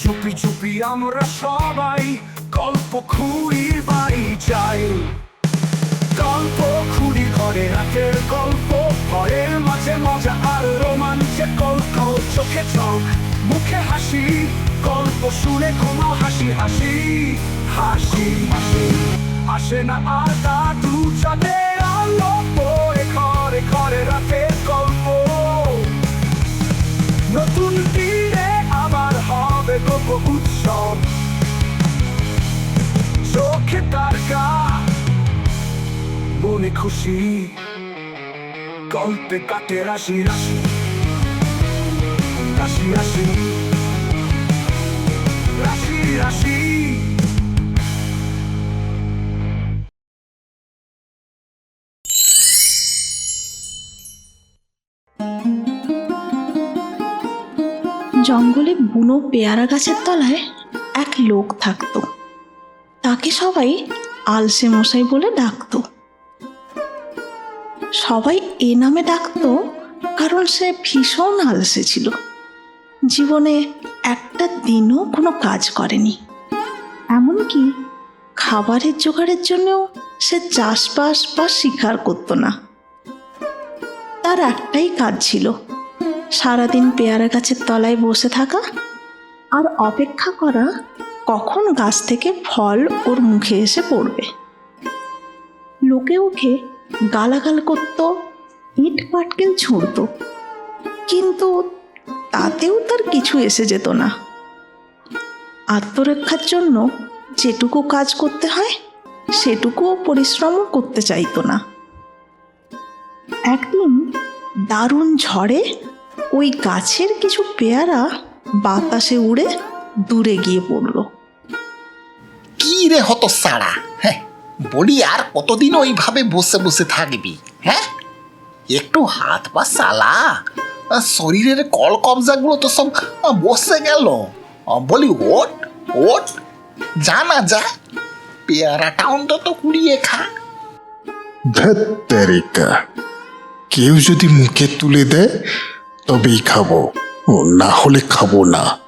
চুপি চুপি আমরা সবাই গল্প খুঁড়ির বাড়ি যাই। গল্প খুঁড়ি ঘরে, রাতের গল্প ঘরের মাঝে মজা আর রোমাঞ্চের গল্প চোখে চোখ। মুখে হাসি, গল্প শুনে কোনো হাসি হাসি হাসি হাসি। আসে না আর দাদু চাঁদের আলো পড়ে ঘরে ঘরে রাতের মনে খুশি। গল্পে কাটে রাশি রাশি। রাশি রাশি। রাশি রাশি। জঙ্গলে বুনো পেয়ারা গাছের তলায় এক লোক থাকতো। তাকে সবাই আলসে মশাই বলে ডাকতো। সবাই এ নামে ডাকতো, কারণ সে ভীষণ আলসে ছিল। জীবনে একটা দিনও কোনো কাজ করেনি। এমনকি খাবারের জোগাড়ের জন্যও সে চাষবাস বা শিকার করতো না। তার একটাই কাজ ছিল, সারাদিন পেয়ারা গাছের তলায় বসে থাকা আর অপেক্ষা করা কখন গাছ থেকে ফল ওর মুখে এসে পড়বে। লোকে ওকে গালাগাল করত, ইট পাটকেল ছুঁড়ত। কিন্তু তাতেও তার কিছু এসে যেত না। আত্মরক্ষার জন্য যেটুকু কাজ করতে হয় সেটুকুও পরিশ্রমও করতে চাইতো না। একদিন দারুণ ঝড়ে ওই গাছের কিছু পেয়ারা বাতাসে উড়ে দূরে গিয়ে পড়ল। কি রে হতো সারা হ্যাঁ বলি আর কতদিন ওইভাবে বসে বসে থাকবি হ্যাঁ? একটু হাত পা সালা শরীরের কল কবজাগুলো তো সব বসে গেল। বলি ওট ওট যা না যা পেয়ারাটা অন্তত কুড়িয়ে খা। ধ্যাত্তেরিকা কেউ যদি মুখে তুলে দেয় তবেই খাব ও না হলে খাব না।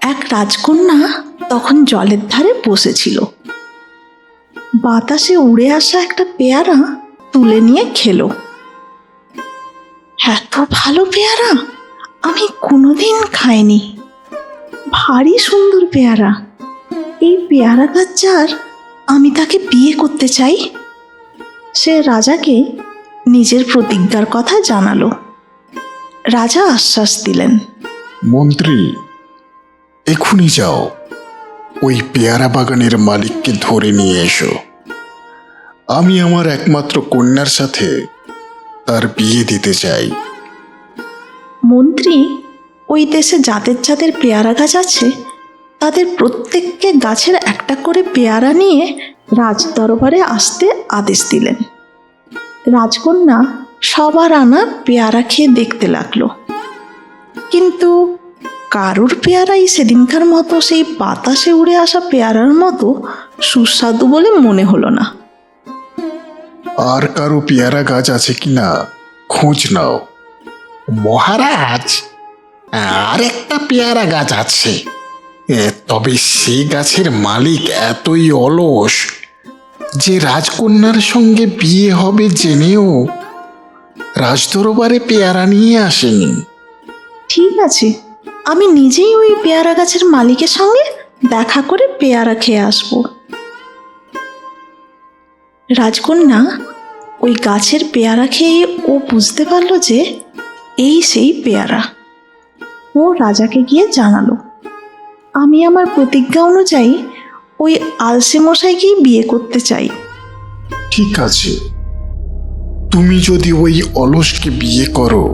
এক রাজকন্যা তখন জলের ধারে বসেছিল। বাতাসে উড়ে আসা একটা পেয়ারা তুলে নিয়ে খেলো। এত ভালো পেয়ারা আমি কোনোদিন খাইনি। ভারী সুন্দর পেয়ারা। এই পেয়ারা গাছ যার আমি তাকে বিয়ে করতে চাই। সে রাজাকে নিজের প্রতিজ্ঞার কথা জানালো। রাজা আশ্বাস দিলেন। মন্ত্রী, এখুনি যাও। ওই পেয়ারা বাগানের মালিককে ধরে নিয়ে এসো। আমি আমার একমাত্র কন্যার সাথে তার বিয়ে দিতে চাই। মন্ত্রী, ওই দেশে যাদের যাদের পেয়ারা গাছ আছে, তাদের প্রত্যেককে গাছের একটা করে পেয়ারা নিয়ে রাজ দরবারে আসতে আদেশ দিলেন। রাজকন্যা সবার আনা পেয়ারা খেয়ে দেখতে লাগল। কিন্তু কারুর পেয়ারাই সেদিনকার মতো সেই বাতাসে উড়ে আসা পেয়ারার মতো সুস্বাদু বলে মনে হলো না। আর কারও পেয়ারা গাছ আছে কিনা খোঁজ নাও। মহারাজ আর একটা পেয়ারা গাছ আছে। তবে সেই গাছের মালিক এতই অলস যে রাজকন্যার সঙ্গে বিয়ে হবে জেনেও রাজদরবারে পেয়ারা নিয়ে আসেনি। ঠিক আছে, আমি নিজেই ওই পেয়ারা গাছের মালিকের সঙ্গে দেখা করে পেয়ারা খেয়ে আসব। রাজকন্যা ওই গাছের পেয়ারা খেয়ে ও বুঝতে পারল যে এই সেই পেয়ারা। ও রাজাকে গিয়ে জানালো আমি আমার প্রতিজ্ঞা অনুযায়ী ওই আলসে মশাইকেই বিয়ে করতে চাই। ঠিক আছে। তুমি যদি ওই অলসকে বিয়ে করো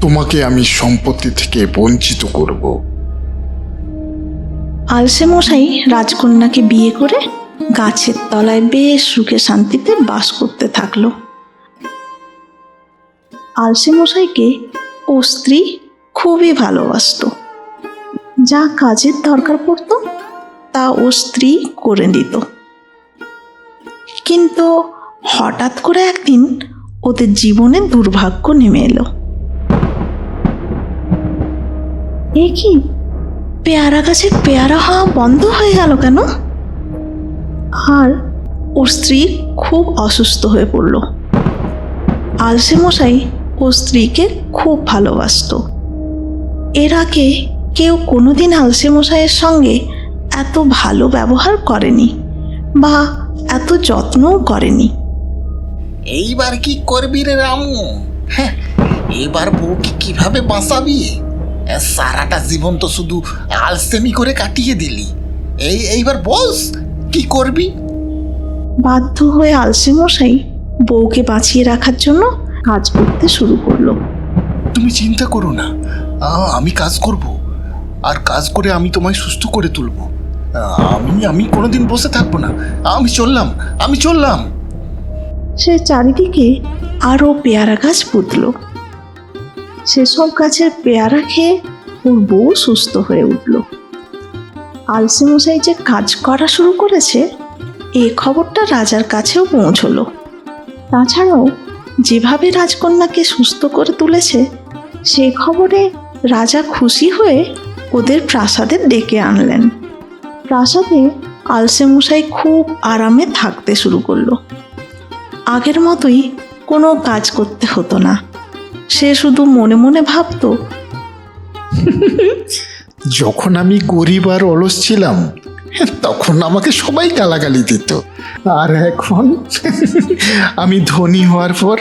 তোমাকে আমি সম্পত্তি থেকে বঞ্চিত করব। আলসে মশাই রাজকন্যাকে বিয়ে করে গাছের তলায় বেশ সুখে শান্তিতে বাস করতে থাকল। আলসে মশাইকে ও স্ত্রী খুবই ভালোবাসতো। যা কাজের দরকার পড়তো, তা ও স্ত্রী করে দিত কিন্তু হঠাৎ করে একদিন ওদের জীবনে দুর্ভাগ্য নেমে এলো। এ কি? পেয়ারা গাছে পেয়ারা হওয়া বন্ধ হয়ে গেল কেন? আর ওর স্ত্রী খুব অসুস্থ হয়ে পড়ল। আলসে মশাই ও স্ত্রীকে খুব ভালোবাসতো। এর আগে কেউ কোনোদিন আলসে মশাইয়ের সঙ্গে এত ভালো ব্যবহার করেনি বা এত যত্নও করেনি। এইবার কি করবি রে রামু? হ্যাঁ এবার বউকে কীভাবে বাঁচাবি? সারাটা জীবন তো শুধু আলসেমি করে কাটিয়ে দিলি। এই, এইবার বস। কি করবি? বাধ্য হয়ে আলসে মশাই বউকে বাঁচিয়ে রাখার জন্য কাজ করতে শুরু করল। তুমি চিন্তা করো না। আমি কাজ করব। আর কাজ করে আমি তোমায় সুস্থ করে তুলব। আমি আমি কোনোদিন বসে থাকব না। আমি চললাম আমি চললাম। সে চারিদিকে আরও পেয়ারা গাছ পুতল। সেসব গাছের পেয়ারা খেয়ে ওর বউ সুস্থ হয়ে উঠল। আলসে মশাই যে কাজ করা শুরু করেছে এই খবরটা রাজার কাছেও পৌঁছলো। তাছাড়াও যেভাবে রাজকন্যাকে সুস্থ করে তুলেছে সেই খবরে রাজা খুশি হয়ে ওদের প্রাসাদে ডেকে আনলেন। প্রাসাদে আলসে মশাই খুব আরামে থাকতে শুরু করল। আগের মতোই কোনো কাজ করতে হতো না। সে শুধু মনে মনে ভাবতো যখন আমি গরিব আর অলস ছিলাম, তখন আমাকে সবাই গালাগালি দিত। আর এখন আমি ধনী হওয়ার পর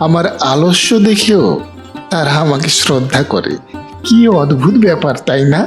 আমার আলস্য দেখেও তারা আমাকে শ্রদ্ধা করে। কি অদ্ভুত ব্যাপার, তাই না?